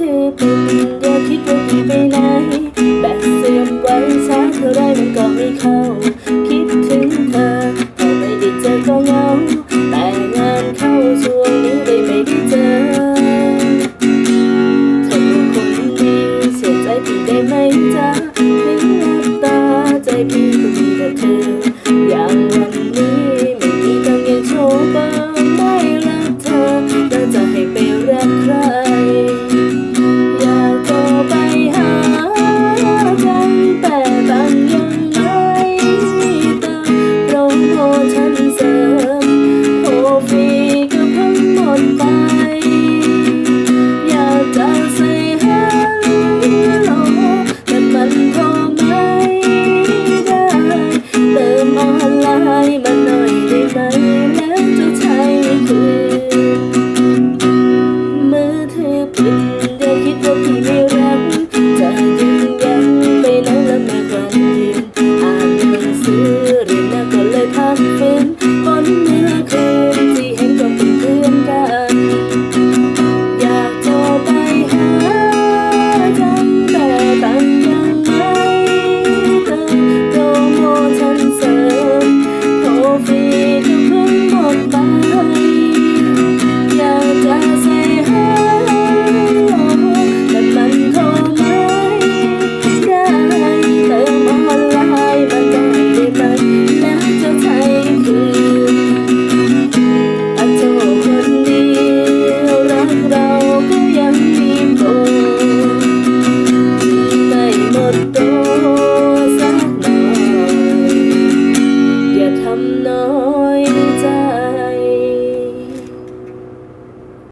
เธอถือปิดอย่าคิดว่าพี่ไปไหนแบบเสื่อมไว้ช้าเท่าไรมันก็ไม่เข้า คิดถึงเธอพอไม่ได้เจอก็เหงาแต่งานเข้าช่วงนี้เลยไม่ได้เจอเธอคนดีเสียใจพี่ได้ไหมจ๊ะ คื